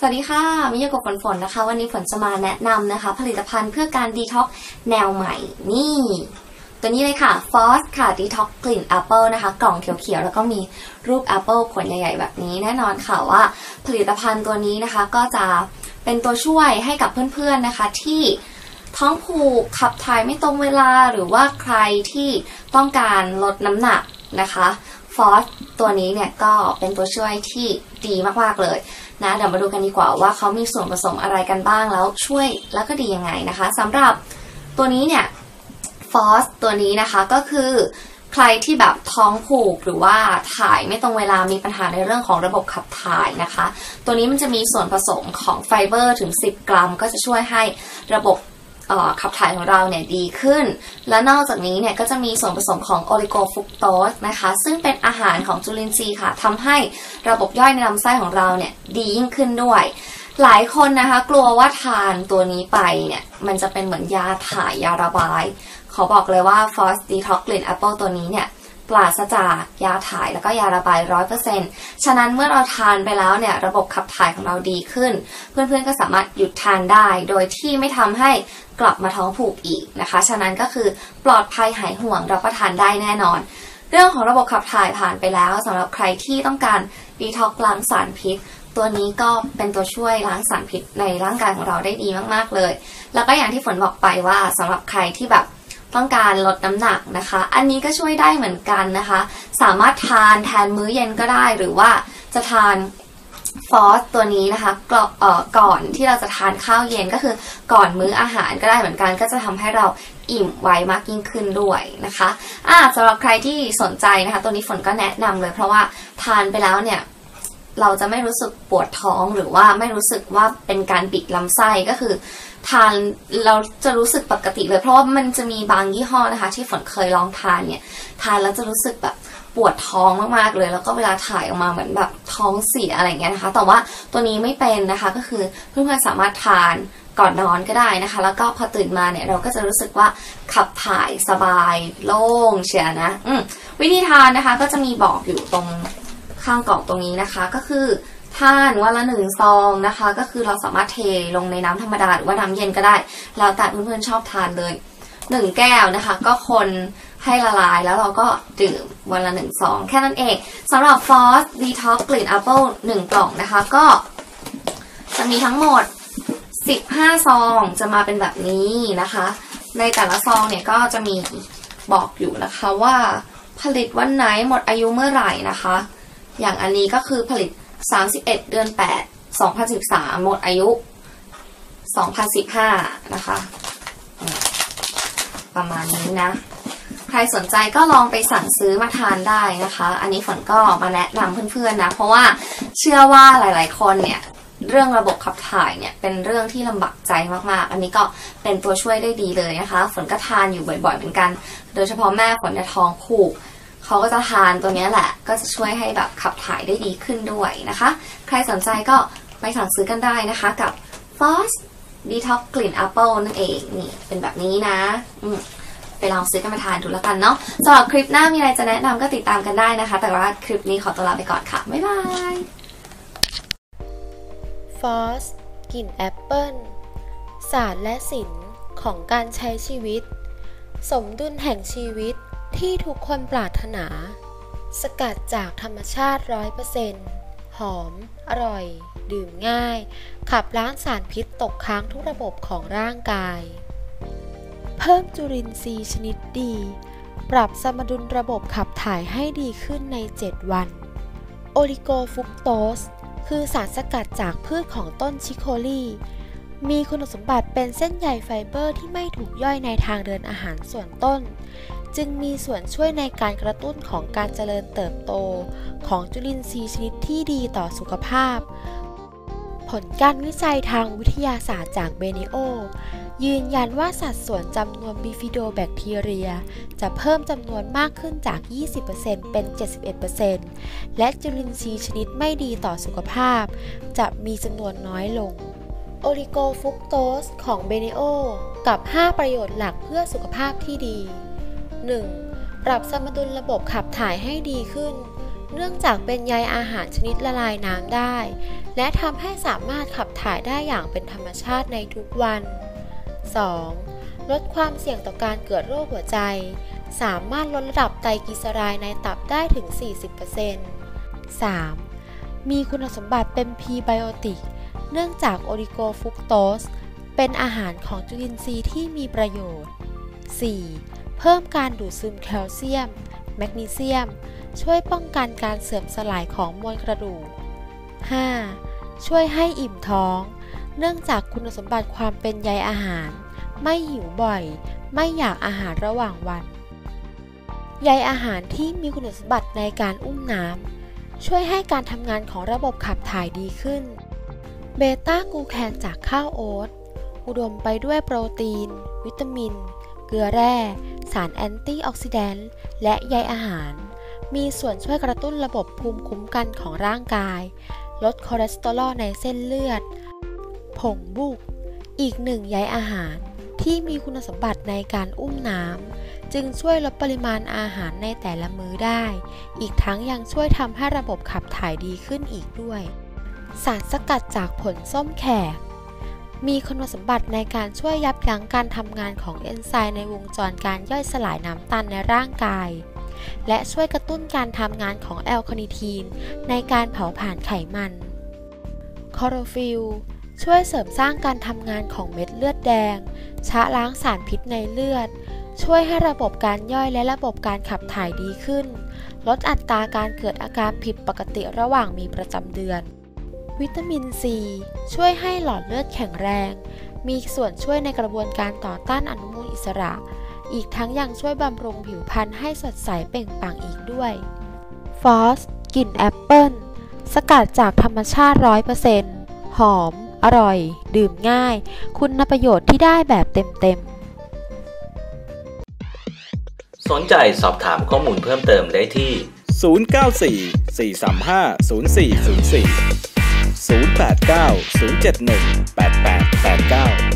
สวัสดีค่ะ มิยากบฝนฝนนะคะ วันนี้ฝนจะมาแนะนำนะคะ ผลิตภัณฑ์เพื่อการดีท็อกแนวใหม่ นี่ ตัวนี้เลยค่ะ f o s ค่ะดีท็อกกลิ่นแอปเปิลนะคะ กล่องเขียวๆ แล้วก็มีรูปแอปเปิลขวดใหญ่ๆ แบบนี้แน่นอนค่ะว่า ผลิตภัณฑ์ตัวนี้นะคะก็จะเป็นตัวช่วยให้กับเพื่อนๆนะคะที่ท้องผูกขับถ่ายไม่ตรงเวลาหรือว่าใครที่ต้องการลดน้ำหนักนะคะ ฟอสตัวนี้เนี่ยก็เป็นตัวช่วยที่ดีมากๆเลยนะเดี๋ยวมาดูกันดีกว่าว่าเขามีส่วนผสมอะไรกันบ้างแล้วช่วยแล้วก็ดียังไงนะคะสำหรับตัวนี้เนี่ยฟอสตัวนี้นะคะก็คือใครที่แบบท้องผูกหรือว่าถ่ายไม่ตรงเวลามีปัญหาในเรื่องของระบบขับถ่ายนะคะ ตัวนี้มันจะมีส่วนผสมของไฟเบอร์ถึง 10 กรัม ก็จะช่วยให้ระบบ ขับถ่ายของเราเนี่ยดีขึ้น และนอกจากนี้เนี่ยก็จะมีส่วนผสมของโอลิโกฟุกโตสนะคะ ซึ่งเป็นอาหารของจุลินทรีย์ค่ะทำให้ระบบย่อยในลำไส้ของเราเนี่ยดียิ่งขึ้นด้วย หลายคนนะคะกลัวว่าทานตัวนี้ไปเนี่ยมันจะเป็นเหมือนยาถ่ายยาระบาย ขอบอกเลยว่า f o s Detox Green Apple ตัวนี้เนี่ย ปราศจากยาถ่ายแล้วก็ยาระบายร้อยเปอร์เซ็นต์ฉะนั้นเมื่อเราทานไปแล้วเนี่ยระบบขับถ่ายของเราดีขึ้น เพื่อนๆก็สามารถหยุดทานได้ โดยที่ไม่ทำให้กลับมาท้องผูกอีกนะคะ ฉะนั้นก็คือปลอดภัยหายห่วงรับประทานได้แน่นอน เรื่องของระบบขับถ่ายผ่านไปแล้วสำหรับใครที่ต้องการดีท็อกล้างสารพิษตัวนี้ก็เป็นตัวช่วยล้างสารพิษในร่างกายของเราได้ดีมากๆเลย แล้วก็อย่างที่ฝนบอกไปว่าสำหรับใครที่แบบ ต้องการลดน้ำหนักนะคะ อันนี้ก็ช่วยได้เหมือนกันนะคะ สามารถทานแทนมื้อเย็นก็ได้หรือว่าจะทานฟอสตัวนี้นะคะก่อนที่เราจะทานข้าวเย็นก็คือก่อนมื้ออาหารก็ได้เหมือนกันก็จะทำให้เราอิ่มไวมากยิ่งขึ้นด้วยนะคะอ่าสำหรับใครที่สนใจนะคะ ตัวนี้ฝนก็แนะนำเลยเพราะว่าทานไปแล้วเนี่ย เราจะไม่รู้สึกปวดท้องหรือว่าไม่รู้สึกว่าเป็นการบิดลำไส้ก็คือ ทานเราจะรู้สึกปกติเลยเพราะว่ามันจะมีบางยี่ห้อนะคะ ที่ฝนเคยลองทานเนี่ย ทานแล้วจะรู้สึกแบบปวดท้องมากๆเลย แล้วก็เวลาถ่ายออกมาเหมือนแบบท้องเสียอะไรเงี้ยนะคะ แต่ว่าตัวนี้ไม่เป็นนะคะก็คือเพื่อนๆสามารถทานก่อนนอนก็ได้นะคะ แล้วก็พอตื่นมาเนี่ยเราก็จะรู้สึกว่าขับถ่ายสบายโล่งเชียนะวิธีทานนะคะก็จะมีบอกอยู่ตรง ข้างกล่องตรงนี้นะคะ ก็คือทานวันละหนึ่งซองนะคะ ก็คือเราสามารถเทลงในน้ำธรรมดาหรือว่าน้ำเย็นก็ได้ แล้วแต่เพื่อนๆชอบทานเลยหนึ่งแก้วนะคะ ก็คนให้ละลายแล้วเราก็ดื่มวันละหนึ่งซองแค่นั้นเองสำหรับฟอสดีท็อกกลิ่นแอปเปิลหนึ่งกล่องนะคะ ก็จะมีทั้งหมด 15 ซองจะมาเป็นแบบนี้นะคะ ในแต่ละซองเนี่ยก็จะมีบอกอยู่นะคะว่าผลิตวันไหนหมดอายุเมื่อไหร่นะคะ อย่างอันนี้ก็คือผลิต 31 เดือน 8 2013 หมดอายุ 2015 นะคะ ประมาณนี้นะ ใครสนใจก็ลองไปสั่งซื้อมาทานได้นะคะ อันนี้ฝนก็มาแนะนำเพื่อนๆนะ เพราะว่าเชื่อว่าหลายๆคนเนี่ย เรื่องระบบขับถ่ายเนี่ย เป็นเรื่องที่ลำบากใจมากๆ อันนี้ก็เป็นตัวช่วยได้ดีเลยนะคะ ฝนก็ทานอยู่บ่อยๆ เหมือนกัน โดยเฉพาะแม่ฝนในท้องผูก เขาก็จะทานตัวนี้แหละ ก็จะช่วยให้แบบขับถ่ายได้ดีขึ้นด้วยนะคะ ใครสนใจก็ไปสั่งซื้อกันได้นะคะกับ f o s Detox กกลิ่นแอปเปิลนั่นเองนี่เป็นแบบนี้นะไปลองซื้อกันมาทานดูแล้วกันเนาะสำหรับคลิปหน้ามีอะไรจะแนะนำก็ติดตามกันได้นะคะ แต่ว่าคลิปนี้ขอตัวลาไปก่อนค่ะ บ๊ายบาย ฟอสกลิ่นแอปเปิลศาสตร์และศิลป์ของการใช้ชีวิต สมดุลแห่งชีวิต ที่ทุกคนปรารถนา สกัดจากธรรมชาติร้อยเปอร์เซ็นต์หอม อร่อย ดื่มง่าย ขับล้างสารพิษตกค้างทุกระบบของร่างกาย เพิ่มจุลินทรีย์ชนิดดี ปรับสมดุลระบบขับถ่ายให้ดีขึ้นใน 7 วัน โอลิโกฟุกโตส คือสารสกัดจากพืชของต้นชิโคลี มีคุณสมบัติเป็นเส้นใยไฟเบอร์ที่ไม่ถูกย่อยในทางเดินอาหารส่วนต้น จึงมีส่วนช่วยในการกระตุ้นของการเจริญเติบโต ของจุลินทรีย์ชนิดที่ดีต่อสุขภาพ ผลการวิจัยทางวิทยาศาสตร์จากเบเนโอ ยืนยันว่าสัดส่วนจำนวนบิฟิโดแบคทีเรีย จะเพิ่มจำนวนมากขึ้นจาก 20%เป็น 71%และจุลินทรีย์ชนิดไม่ดีต่อสุขภาพ จะมีจำนวนน้อยลง โอลิโกฟุกโตสของเบเนโอกับ 5 ประโยชน์หลักเพื่อสุขภาพที่ดี 1. ปรับสมดุลระบบขับถ่ายให้ดีขึ้น เนื่องจากเป็นใยอาหารชนิดละลายน้ำได้ และทำให้สามารถขับถ่ายได้อย่างเป็นธรรมชาติในทุกวัน 2. ลดความเสี่ยงต่อการเกิดโรคหัวใจ สามารถลดระดับไตรกลีเซอไรด์ในตับได้ถึง 40% 3. มีคุณสมบัติเป็นพีไบโอติก เนื่องจากโอลิโกฟุกโตสเป็นอาหารของจุลินทรีย์ที่มีประโยชน์ 4. เพิ่มการดูดซึมแคลเซียม แมกนีเซียม ช่วยป้องกันการเสื่อมสลายของมวลกระดูก 5. ช่วยให้อิ่มท้อง เนื่องจากคุณสมบัติความเป็นใยอาหาร ไม่หิวบ่อย ไม่อยากอาหารระหว่างวัน ใยอาหารที่มีคุณสมบัติในการอุ้มน้ำช่วยให้การทำงานของระบบขับถ่ายดีขึ้น เบต้ากูแคนจากข้าวโอ๊ตอุดมไปด้วยโปรตีน วิตามิน เกลือแร่ สารแอนตี้ออกซิแดนต์ และใยอาหาร มีส่วนช่วยกระตุ้นระบบภูมิคุ้มกันของร่างกาย ลดคอเลสเตอรอลในเส้นเลือด ผงบุก อีกหนึ่งใยอาหารที่มีคุณสมบัติในการอุ้มน้ำจึงช่วยลดปริมาณอาหารในแต่ละมื้อได้ อีกทั้งยังช่วยทำให้ระบบขับถ่ายดีขึ้นอีกด้วย สารสกัดจากผลส้มแขก มีคุณสมบัติในการช่วยยับยั้งการทำงานของเอนไซม์ในวงจรการย่อยสลายน้ำตาลในร่างกาย และช่วยกระตุ้นการทำงานของแอลคาเนิทีน ในการเผาผลาญไขมันคอโรฟิลช่วยเสริมสร้างการทำงานของเม็ดเลือดแดง ชะล้างสารพิษในเลือด ช่วยให้ระบบการย่อยและระบบการขับถ่ายดีขึ้น ลดอัตราการเกิดอาการผิดปกติระหว่างมีประจำเดือน วิตามินซีช่วยให้หลอดเลือดแข็งแรง มีส่วนช่วยในกระบวนการต่อต้านอนุมูลอิสระ อีกทั้งยังช่วยบำรุงผิวพรรณให้สดใสเปล่งปลั่งอีกด้วยฟอสกลิ่นแอปเปิลสกัดจากธรรมชาติ 100%หอม อร่อย ดื่มง่าย คุณประโยชน์ที่ได้แบบเต็มๆ สนใจสอบถามข้อมูลเพิ่มเติมได้ที่ 094 435 0404 089 071 8889